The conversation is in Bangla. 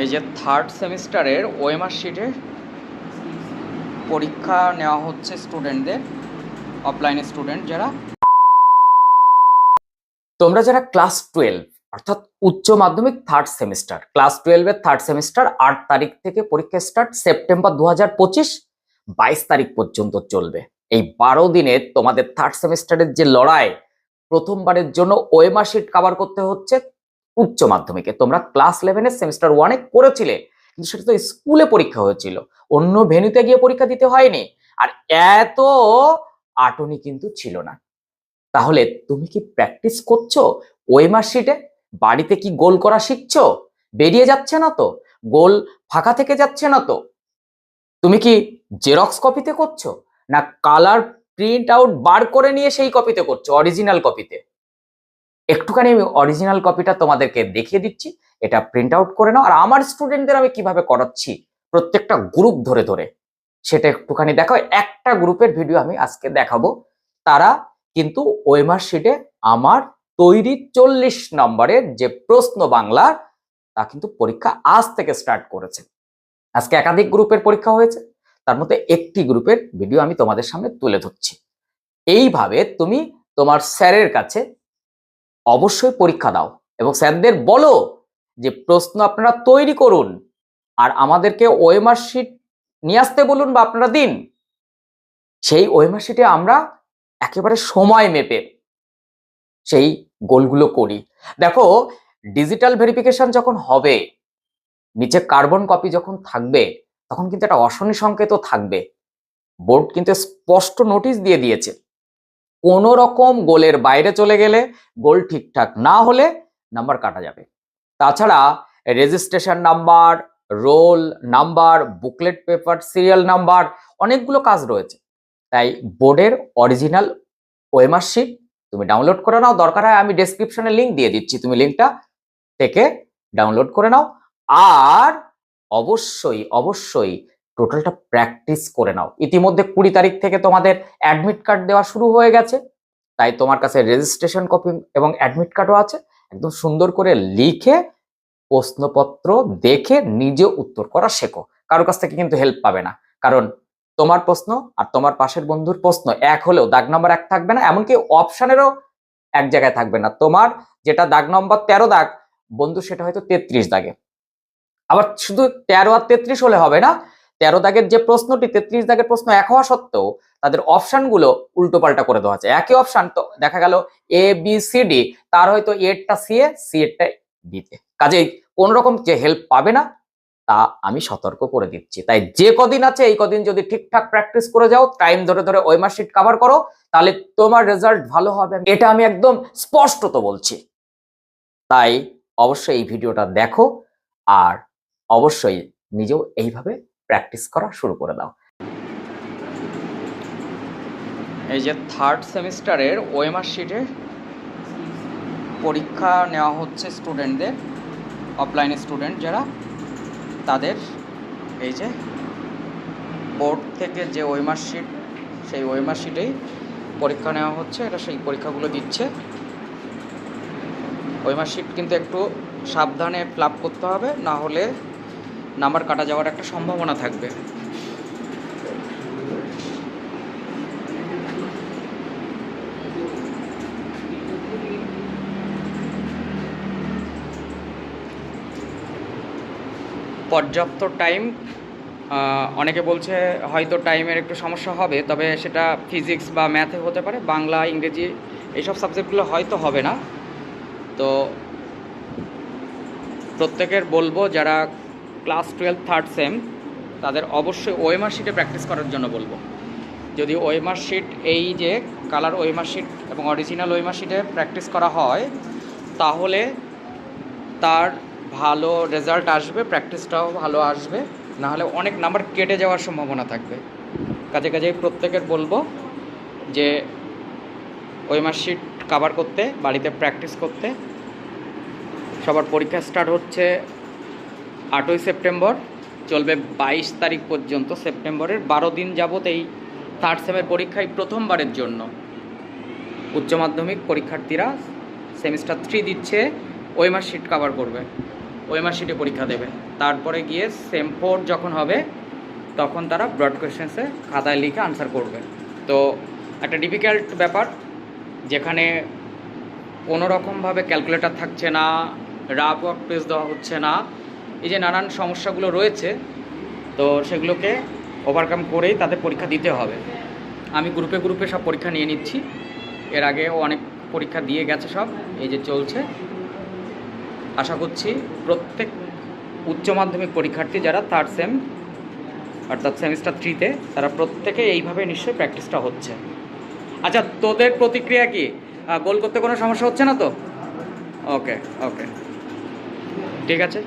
এই যে থার্ড সেমিস্টারের ওএমআর শিটে পরীক্ষা নেওয়া হচ্ছে স্টুডেন্টদের অফলাইনে স্টুডেন্ট যারা। তোমরা যারা ক্লাস টুয়েলভ অর্থাৎ উচ্চ মাধ্যমিক থার্ড সেমিস্টার ক্লাস টুয়েলভের থার্ড সেমিস্টার আট তারিখ থেকে পরীক্ষা স্টার্ট সেপ্টেম্বর দু হাজার পঁচিশ, বাইশ তারিখ পর্যন্ত চলবে। এই বারো দিনে তোমাদের থার্ড সেমিস্টারের যে লড়াই, প্রথমবারের জন্য ওএমআর শিট কভার করতে হচ্ছে উচ্চ মাধ্যমিকে। তোমরা ক্লাস ইলেভেনের সেমিস্টার ওয়ানে করেছিলে, কিন্তু সেটা তো স্কুলে পরীক্ষা হয়েছিল। অন্য ভেন্যুতে গিয়ে পরীক্ষা দিতে হয়নি। আর এত আটনি কিন্তু ছিল না। তাহলে তুমি কি প্র্যাকটিস করছ? ওয়েমার শিটে বাড়িতে কি গোল করা শিখছো? বেরিয়ে যাচ্ছে না তো? গোল ফাঁকা থেকে যাচ্ছে না তো? তুমি কি জেরক্স কপিতে করছ? না কালার প্রিন্ট আউট বার করে নিয়ে সেই কপিতে করছ অরিজিনাল কপিতে একটুখানি আমি অরিজিনাল কপিটা তোমাদেরকে দেখিয়ে দিচ্ছি, এটা প্রিন্ট আউট করে নাও। আর আমার স্টুডেন্টদের আমি কীভাবে করাচ্ছি, প্রত্যেকটা গ্রুপ ধরে ধরে, সেটা একটুখানি দেখো একটা গ্রুপের ভিডিও আমি আজকে দেখাবো। তারা কিন্তু ওয়েমার শিটে আমার তৈরি চল্লিশ নম্বরের যে প্রশ্ন বাংলার তা কিন্তু পরীক্ষা আজ থেকে স্টার্ট করেছে। আজকে একাধিক গ্রুপের পরীক্ষা হয়েছে। তার মধ্যে একটি গ্রুপের ভিডিও আমি তোমাদের সামনে তুলে ধরছি। এইভাবে তুমি তোমার স্যারের কাছে অবশ্যই পরীক্ষা দাও এবং স্যারদের বলো যে প্রশ্ন আপনারা তৈরি করুন আর আমাদেরকে ওয়েমার শিট নিয়ে আসতে বলুন বা আপনারা দিন। সেই ওয়েমার শিটে আমরা একেবারে সময় মেপে সেই গোলগুলো করি। দেখো ডিজিটাল ভেরিফিকেশন যখন হবে, নিচে কার্বন কপি যখন থাকবে, তখন কিন্তু একটা অশনি সংকেতও থাকবে। বোর্ড কিন্তু স্পষ্ট নোটিশ দিয়ে দিয়েছে। কোনো রকম গোলের বাইরে চলে গেলে গোল ঠিকঠাক না হলে নাম্বার কাটা যাবে। তাছাড়া registration number roll number booklet paper serial number অনেকগুলো কাজ রয়েছে। তাই বোর্ডের অরিজিনাল ওয়েমার শিট তুমি ডাউনলোড করে নাও। দরকার হয় আমি ডেসক্রিপশনে লিঙ্ক দিয়ে দিচ্ছি। তুমি লিঙ্কটা থেকে ডাউনলোড করে নাও। আর অবশ্যই অবশ্যই টোটালটা প্র্যাকটিস করে নাও। ইতিমধ্যে কুড়ি তারিখ থেকে তোমাদের অ্যাডমিট কার্ড দেওয়া শুরু হয়ে গেছে। তাই তোমার কাছে রেজিস্ট্রেশন কপি এবং অ্যাডমিট কার্ডও আছে। একদম সুন্দর করে লিখে প্রশ্নপত্র দেখে নিজে উত্তর করা শেখো। কারোর কাছ থেকে কিন্তু হেল্প পাবে না। কারণ তোমার প্রশ্ন আর তোমার পাশের বন্ধুর প্রশ্ন এক হলেও দাগ নম্বর এক থাকবে না, এমনকি অপশানেরও এক জায়গায় থাকবে না। তোমার যেটা দাগ নম্বর তেরো দাগ, বন্ধু সেটা হয়তো তেত্রিশ দাগে। আবার শুধু তেরো আর তেত্রিশ হলে হবে না তেরো দাগের যে প্রশ্নটি, তেত্রিশ দাগের প্রশ্ন এক হওয়া সত্ত্বেও তাদের অপশানগুলো উল্টো পাল্টা করে দেওয়া আছে। একই অপশান তো দেখা গেল এ বি সি ডি তার হয়তো এরটা সি এ সি এরটা বিতে কাজেই কোন রকম যে হেল্প পাবে না, তা আমি সতর্ক করে দিচ্ছি। তাই যে কদিন আছে, এই কদিন যদি ঠিকঠাক প্র্যাকটিস করে যাও টাইম ধরে ধরে ওই মার্কশিট কভার করো, তাহলে তোমার রেজাল্ট ভালো হবে। এটা আমি একদম স্পষ্টত বলছি। তাই অবশ্যই এই ভিডিওটা দেখো, আর অবশ্যই নিজেও এইভাবে প্র্যাকটিস করা শুরু করে দাও। এই যে থার্ড সেমিস্টারের ওএমআর শিটে পরীক্ষা নেওয়া হচ্ছে স্টুডেন্টদের অফলাইনে স্টুডেন্ট যারা, তাদের এই যে বোর্ড থেকে যে ওয়েমার শিট সেই ওয়েমার শিটেই পরীক্ষা নেওয়া হচ্ছে এটা সেই পরীক্ষাগুলো দিচ্ছে। ওয়েমার শিট কিন্তু একটু সাবধানে ফ্লাপ করতে হবে, না হলে নাম্বার কাটা যাওয়ার একটা সম্ভাবনা থাকবে। পর্যাপ্ত টাইম অনেকে বলছে হয়তো টাইমের একটু সমস্যা হবে, তবে সেটা ফিজিক্স বা ম্যাথে হতে পারে, বাংলা, ইংরেজি এইসব সাবজেক্টগুলো হয়তো হবে না। তো প্রত্যেকের বলব যারা ক্লাস টুয়েলভ, থার্ড সেম, তাদের অবশ্যই ওয়েমার শিটে প্র্যাকটিস করার জন্য বলব। যদি ওয়েমার শিট এই যে কালার ওয়েমার শিট এবং অরিজিনাল ওয়েমার শিটে প্র্যাকটিস করা হয়, তাহলে তার ভালো রেজাল্ট আসবে প্র্যাকটিসটাও ভালো আসবে, নাহলে অনেক নাম্বার কেটে যাওয়ার সম্ভাবনা থাকবে। কাজে কাজে প্রত্যেকের বলব যে ওই মার্কশিট কাভার করতে, বাড়িতে প্র্যাকটিস করতে। সবার পরীক্ষা স্টার্ট হচ্ছে আটই সেপ্টেম্বর, চলবে বাইশ তারিখ পর্যন্ত সেপ্টেম্বরের, বারো দিন যাবত এই থার্ড সেমের পরীক্ষায় প্রথমবারের জন্য। উচ্চ মাধ্যমিক পরীক্ষার্থীরা সেমিস্টার থ্রি দিচ্ছে, ওই মাস শিট কভার করবে ওএমআর শিটে পরীক্ষা দেবে। তারপরে গিয়ে সেম ফোর যখন হবে, তখন তারা ব্রড কোয়েশ্চেন্সে খাতায় লিখে আনসার করবে। তো একটা ডিফিকাল্ট ব্যাপার, যেখানে কোনো রকমভাবে ক্যালকুলেটর থাকছে না রাফ ওয়ার্ক পেজ দেওয়া হচ্ছে না এই যে নানান সমস্যাগুলো রয়েছে, তো সেগুলোকে ওভারকাম করেই তাদের পরীক্ষা দিতে হবে। আমি গ্রুপে গ্রুপে সব পরীক্ষা নিয়ে নিচ্ছি। এর আগেও অনেক পরীক্ষা দিয়ে গেছে সব, এই যে চলছে। আশা করছি প্রত্যেক উচ্চ মাধ্যমিক পরীক্ষার্থী যারা থার্ড সেম অর্থাৎ সেমিস্টার থ্রিতে তারা প্রত্যেকে এইভাবে নিশ্চয়ই প্র্যাকটিসটা হচ্ছে। আচ্ছা তোদের প্রতিক্রিয়া কি? গোল করতে কোনো সমস্যা হচ্ছে না তো? ওকে ওকে ঠিক আছে?